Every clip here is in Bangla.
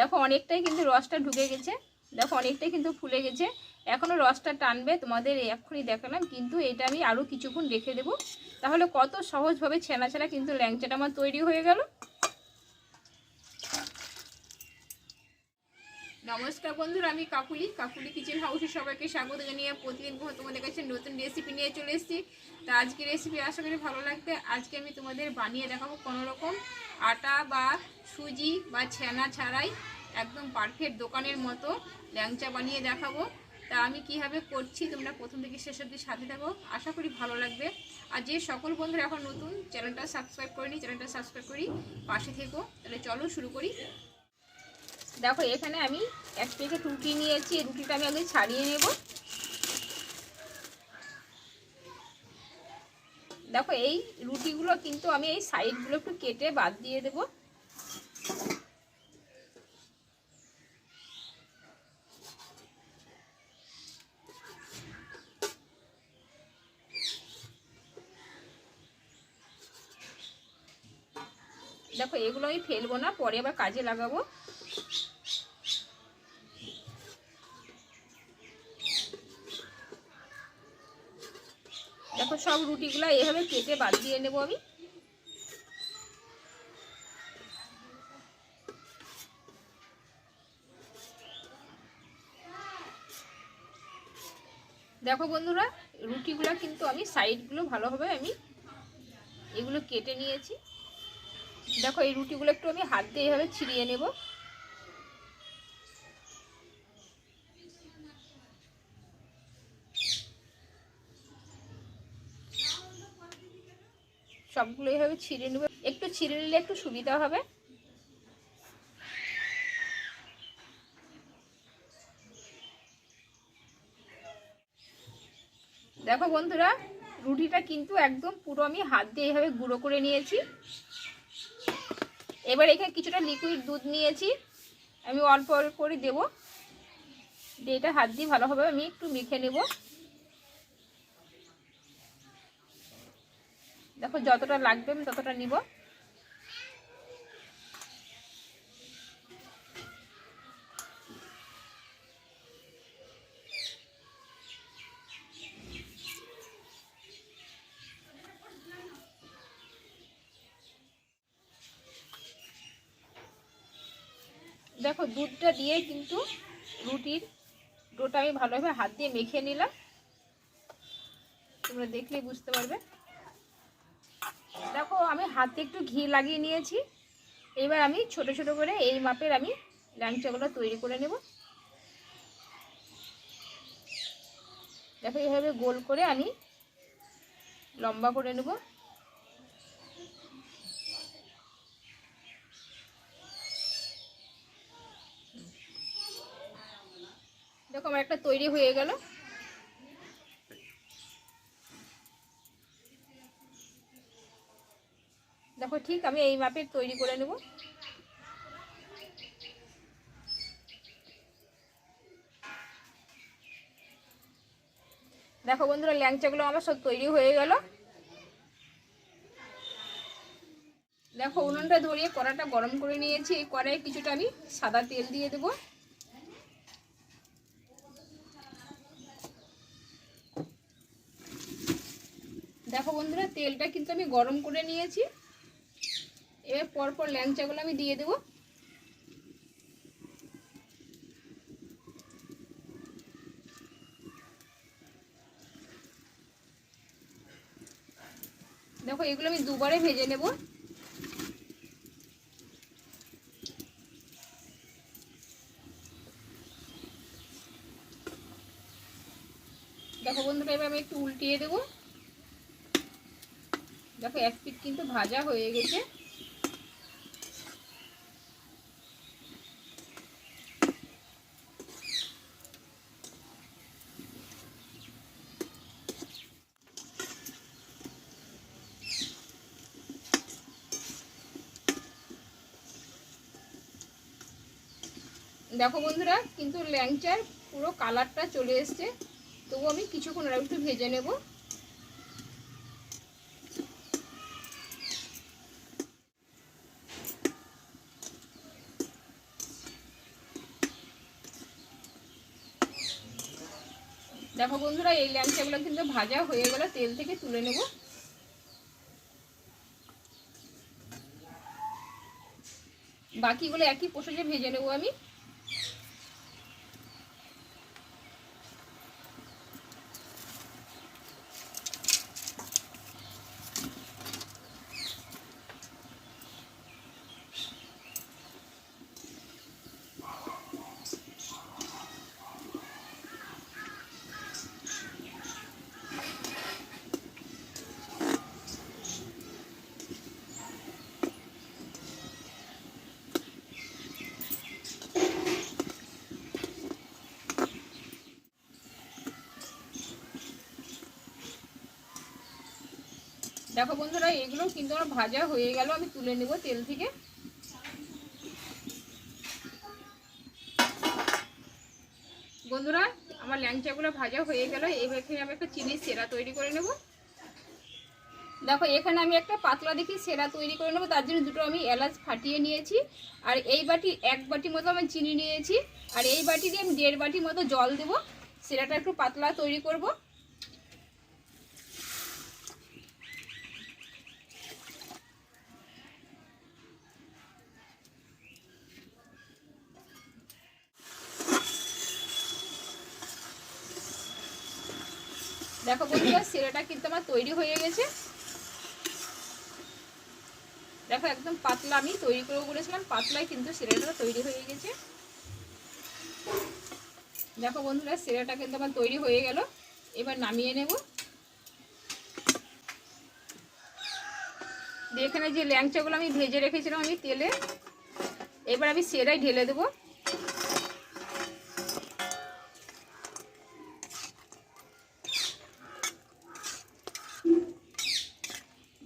দেখো অনেকটাই কিন্তু রসটা ঢুকে গেছে। দেখো অনেকটাই কিন্তু ফুলে গেছে। এখনও রসটা টানবে, তোমাদের এক্ষুনি দেখালাম, কিন্তু এটা আমি আরও কিছুক্ষণ রেখে দেবো। তাহলে কত সহজভাবে ছেনা ছেনা কিন্তু ল্যাংচাটা আমার তৈরি হয়ে গেল। নমস্কার বন্ধুরা, আমি কাকুলি। কাকুলি কিচেন হাউসে সবাইকে স্বাগত জানিয়ে প্রতিদিন তোমাদের কাছে নতুন রেসিপি নিয়ে চলে এসেছি। তা আজকে রেসিপি আশা করি ভালো লাগবে। আজকে আমি তোমাদের বানিয়ে দেখাবো কোনো রকম আটা বা সুজি বা ছানা ছাড়াই। একদম পারফেক্ট দোকানের মতো ল্যাংচা বানিয়ে দেখাবো। তা আমি কীভাবে করছি তোমরা প্রথম থেকে শেষ অবধি সাথে থাকো। আশা করি ভালো লাগবে। আর যে সকল বন্ধুরা এখন নতুন, চ্যানেলটা সাবস্ক্রাইব করিনি, চ্যানেলটা সাবস্ক্রাইব করি, পাশে থেকো। তাহলে চলো শুরু করি। দেখো, এখানে আমি এক প্যাকেট রুটি নিয়েছি। এই রুটিটা আমি আগে ছাড়িয়ে নেব। দেখো, এই রুটিগুলো কিন্তু আমি এই সাইডগুলো একটু কেটে বাদ দিয়ে দেব। দেখো, এগুলো আমি ফেলব না, পরে আবার কাজে লাগাবো। দেখো, সব রুটিগুলো এভাবে কেটে বাদ দিয়ে নেব আমি। দেখো বন্ধুরা, রুটিগুলো কিন্তু আমি সাইডগুলো ভালোভাবে আমি এগুলো কেটে নিয়েছি। দেখো, এই রুটিগুলো একটু আমি হাত দিয়ে এভাবে ছিঁড়িয়ে নেব। সবগুলো এইভাবে ছিঁড়ে নেব। একটু ছিঁড়ে নিলে একটু সুবিধা হবে। দেখো বন্ধুরা, রুটিটা কিন্তু একদম পুরো আমি হাত দিয়ে এইভাবে গুঁড়ো করে নিয়েছি। এবার এখানে কিছুটা লিকুইড দুধ নিয়েছি। আমি অল্প অল্প করে দেবো। দিয়ে এটা হাত দিয়ে ভালোভাবে আমি একটু মেখে নেব। দেখো যতটা লাগবে আমি ততটা নিব। দেখো, দুধটা দিয়ে কিন্তু রুটির ডোটা আমি ভালোভাবে হাত দিয়ে মেখে নিলাম। তোমরা দেখলেই বুঝতে পারবে। দেখো, আমি হাতে একটু ঘি লাগিয়ে নিয়েছি। এবার আমি ছোট ছোট করে এই মাপের আমি ল্যাংচাগুলো তৈরি করে নেব। দেখো, এইভাবে গোল করে আমি লম্বা করে নেব। আমার একটা তৈরি হয়ে গেল। দেখো ঠিক আমি এই মাপের তৈরি করে নেব। দেখো বন্ধুরা, ল্যাংচাগুলো আমার সব তৈরি হয়ে গেল। দেখো উনুনটা ধরিয়ে কড়াটা গরম করে নিয়েছি। এই কড়াইয়ে কিছুটা আমি সাদা তেল দিয়ে দেবো। দেখো বন্ধুরা, তেলটা কিন্তু আমি গরম করে নিয়েছি। এবার পরপর ল্যাংচাগুলো আমি দিয়ে দেবো। দেখো, এগুলো আমি দুবারে ভেজে নেব। দেখো বন্ধুরা, এবার আমি একটু উল্টিয়ে দেবো। দেখো, এক পিট কিন্তু ভাজা হয়ে গেছে। দেখো বন্ধুরা, কিন্তু ল্যাংচার পুরো কালারটা চলে এসছে। তবু আমি কিছুক্ষণ একটু ভেজে নেব। দেখো বন্ধুরা, এই ল্যাংচাগুলো কিন্তু ভাজা হয়ে গেলে তেল থেকে তুলে নেব। বাকিগুলো একই পোষে ভেজে নেব আমি। দেখো বন্ধুরা, এগুলো কিন্তু আমার ভাজা হয়ে গেল, আমি তুলে নেব তেল থেকে। বন্ধুরা, আমার ল্যাংচাগুলো ভাজা হয়ে গেল, এখানে আমি একটা চিনি সেরা তৈরি করে নেব। দেখো, এখানে আমি একটা পাতলা দেখি সেরা তৈরি করে নেব, তার জন্য দুটো আমি এলাচ ফাটিয়ে নিয়েছি, আর এই বাটি, এক বাটি মতো আমি চিনি নিয়েছি, আর এই বাটি দিয়ে আমি দেড় বাটি মতো জল দেবো, সেরাটা একটু পাতলা তৈরি করব। দেখো বন্ধুরা সেরাটা কিন্তু আমার তৈরি হয়ে গেছে। দেখো একদম পাতলা, আমি তৈরি করে বলেছিলাম পাতলায় কিন্তু সেরাটা তৈরি হয়ে গেছে। দেখো বন্ধুরা সেরাটা কিন্তু আমার তৈরি হয়ে গেল। এবার নামিয়ে নেব। এখানে যে ল্যাংচাগুলো আমি ভেজে রেখেছিলাম আমি তেলে, এবার আমি সেরাই ঢেলে দেবো।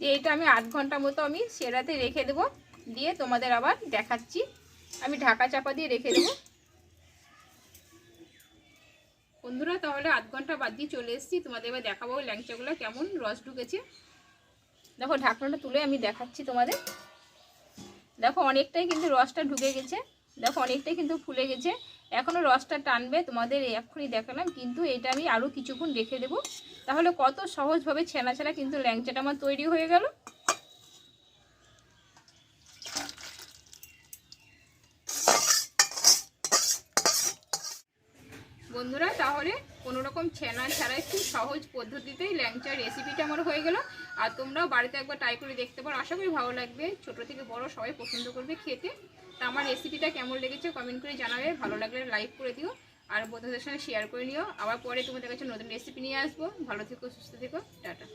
দিয়ে এটা আমি আধ ঘণ্টা মতো আমি সেরাতে রেখে দেবো। দিয়ে তোমাদের আবার দেখাচ্ছি। আমি ঢাকা চাপা দিয়ে রেখে দেবো। বন্ধুরা, তাহলে আধ ঘণ্টা বাদ দিয়ে চলে এসেছি। তোমাদের এবার দেখাবো ল্যাংচাগুলো কেমন রস ঢুকেছে। দেখো, ঢাকনাটা তুলে আমি দেখাচ্ছি তোমাদের। দেখো, অনেকটাই কিন্তু রসটা ঢুকে গেছে। দেখো, অনেকটাই কিন্তু ফুলে গেছে। এখনও রসটা টানবে, তোমাদের এক্ষুনি দেখালাম, কিন্তু এটা আমি আরও কিছুক্ষণ রেখে দেবো। তাহলে কত সহজভাবে ছেনা ছেনা কিন্তু ল্যাংচাটা আমার তৈরি হয়ে গেল। বন্ধুরা, তাহলে কোনো রকম ছেনা ছাড়াই খুব সহজ পদ্ধতিতেই ল্যাংচার রেসিপিটা আমার হয়ে গেল। আর তোমরাও বাড়িতে একবার ট্রাই করে দেখতে পারো। আশা করি ভালো লাগবে। ছোট থেকে বড় সবাই পছন্দ করবে খেতে। তা আমার রেসিপিটা কেমন লেগেছে কমেন্ট করে জানাবে। ভালো লাগলে লাইক করে দিও আর বন্ধুদের সঙ্গে শেয়ার করে নিও। আবার পরে তোমাদের কাছে নতুন রেসিপি নিয়ে আসব। ভালো থেকো, সুস্থ থেকো। টাটা।